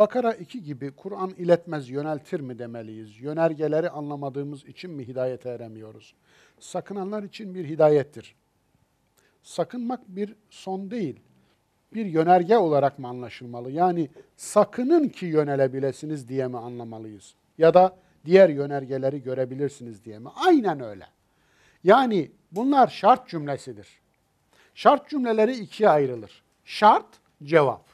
Bakara 2 gibi Kur'an iletmez yöneltir mi demeliyiz? Yönergeleri anlamadığımız için mi hidayete eremiyoruz? Sakınanlar için bir hidayettir. Sakınmak bir son değil, bir yönerge olarak mı anlaşılmalı? Yani sakının ki yönelebilesiniz diye mi anlamalıyız? Ya da diğer yönergeleri görebilirsiniz diye mi? Aynen öyle. Yani bunlar şart cümlesidir. Şart cümleleri ikiye ayrılır. Şart, cevap.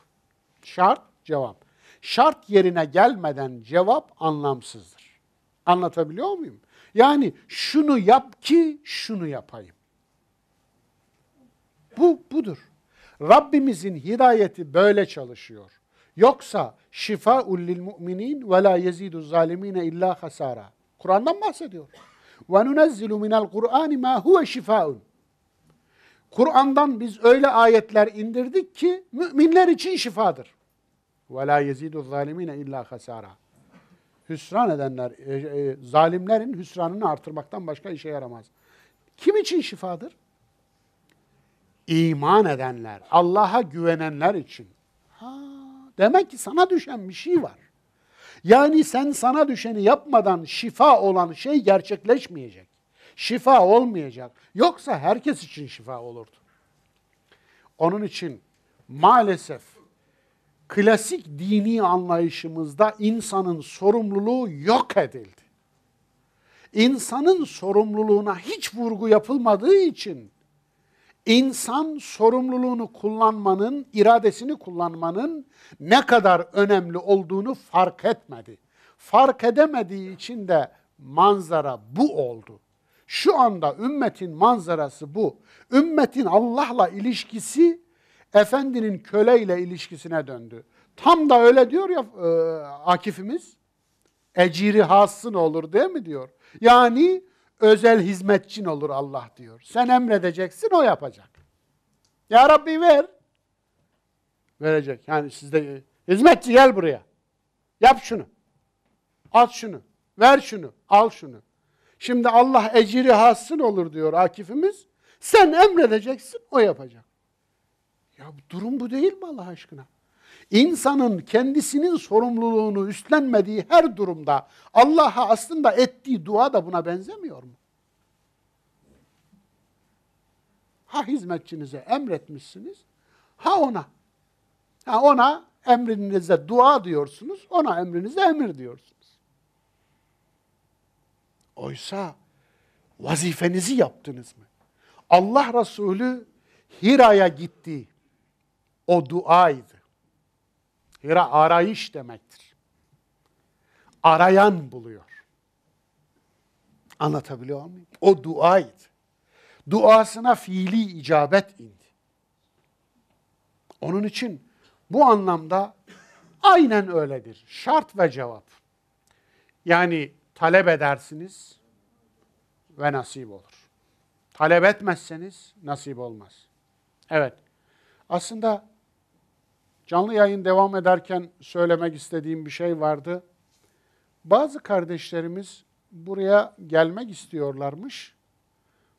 Şart, cevap. Şart yerine gelmeden cevap anlamsızdır. Anlatabiliyor muyum? Yani şunu yap ki şunu yapayım. Bu budur. Rabbimizin hidayeti böyle çalışıyor. Yoksa şifa lil müminin ve la yezidu zalimine illa hasara. Kur'an'dan bahsediyor. Ve nunezzilu minel Kur'an ma huve şifaun. Kur'an'dan biz öyle ayetler indirdik ki müminler için şifadır. Ve la yezidu zalimine illa hasara. Hüsran edenler, e, e, zalimlerin hüsranını artırmaktan başka işe yaramaz. Kim için şifadır? İman edenler, Allah'a güvenenler için. Ha, demek ki sana düşen bir şey var. Yani sen sana düşeni yapmadan şifa olan şey gerçekleşmeyecek. Şifa olmayacak. Yoksa herkes için şifa olurdu. Onun için maalesef klasik dini anlayışımızda insanın sorumluluğu yok edildi. İnsanın sorumluluğuna hiç vurgu yapılmadığı için insan sorumluluğunu kullanmanın, iradesini kullanmanın ne kadar önemli olduğunu fark etmedi. Fark edemediği için de manzara bu oldu. Şu anda ümmetin manzarası bu. Ümmetin Allah'la ilişkisi efendinin köleyle ilişkisine döndü. Tam da öyle diyor ya e, Akif'imiz. Eciri hassın olur değil mi diyor. Yani özel hizmetçin olur Allah diyor. Sen emredeceksin o yapacak. Ya Rabbi ver. Verecek. Yani sizde hizmetçi gel buraya. Yap şunu. At şunu. Ver şunu. Al şunu. Şimdi Allah eciri hassın olur diyor Akif'imiz. Sen emredeceksin o yapacak. Ya durum bu değil mi Allah aşkına? İnsanın kendisinin sorumluluğunu üstlenmediği her durumda Allah'a aslında ettiği dua da buna benzemiyor mu? Ha hizmetçinize emretmişsiniz, ha ona. Ha ona emrinize dua diyorsunuz, ona emrinize emir diyorsunuz. Oysa vazifenizi yaptınız mı? Allah Resulü Hira'ya gitti. O duaydı. Hira arayış demektir. Arayan buluyor. Anlatabiliyor muyum? O duaydı. Duasına fiili icabet indi. Onun için bu anlamda aynen öyledir. Şart ve cevap. Yani talep edersiniz ve nasip olur. Talep etmezseniz nasip olmaz. Evet. Aslında Canlı yayın devam ederken söylemek istediğim bir şey vardı. Bazı kardeşlerimiz buraya gelmek istiyorlarmış.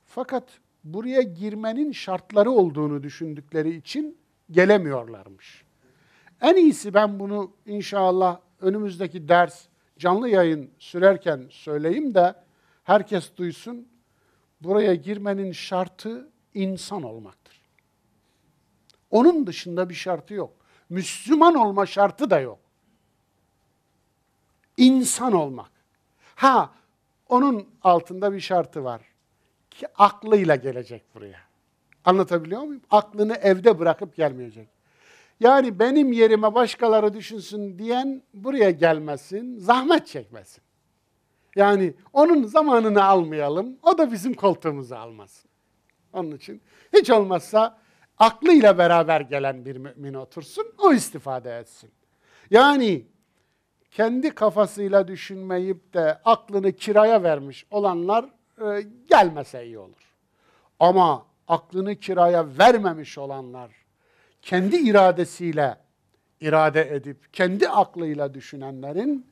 Fakat buraya girmenin şartları olduğunu düşündükleri için gelemiyorlarmış. En iyisi ben bunu inşallah önümüzdeki ders canlı yayın sürerken söyleyeyim de herkes duysun. Buraya girmenin şartı insan olmaktır. Onun dışında bir şartı yok. Müslüman olma şartı da yok. İnsan olmak. Ha, onun altında bir şartı var. Ki aklıyla gelecek buraya. Anlatabiliyor muyum? Aklını evde bırakıp gelmeyecek. Yani benim yerime başkaları düşünsün diyen buraya gelmesin, zahmet çekmesin. Yani onun zamanını almayalım, o da bizim koltuğumuzu almasın. Onun için hiç olmazsa aklıyla beraber gelen bir mümin otursun, o istifade etsin. Yani kendi kafasıyla düşünmeyip de aklını kiraya vermiş olanlar e, gelmese iyi olur. Ama aklını kiraya vermemiş olanlar, kendi iradesiyle irade edip, kendi aklıyla düşünenlerin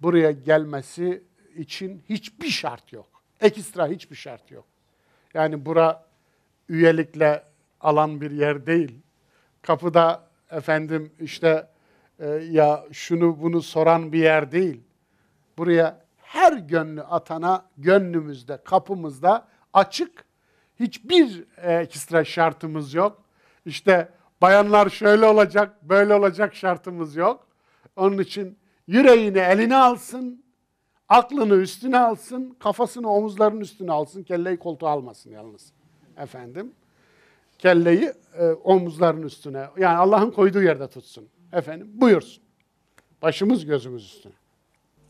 buraya gelmesi için hiçbir şart yok. Ekstra hiçbir şart yok. Yani bura üyelikle alan bir yer değil. Kapıda efendim işte e, ya şunu bunu soran bir yer değil. Buraya her gönlü atana gönlümüzde, kapımızda açık. Hiçbir e, ekstra şartımız yok. İşte bayanlar şöyle olacak, böyle olacak şartımız yok. Onun için yüreğini eline alsın, aklını üstüne alsın, kafasını omuzlarının üstüne alsın, kelleyi koltuğa almasın yalnız. Efendim, kelleyi e, omuzların üstüne, yani Allah'ın koyduğu yerde tutsun. Efendim, buyursun. Başımız gözümüz üstüne.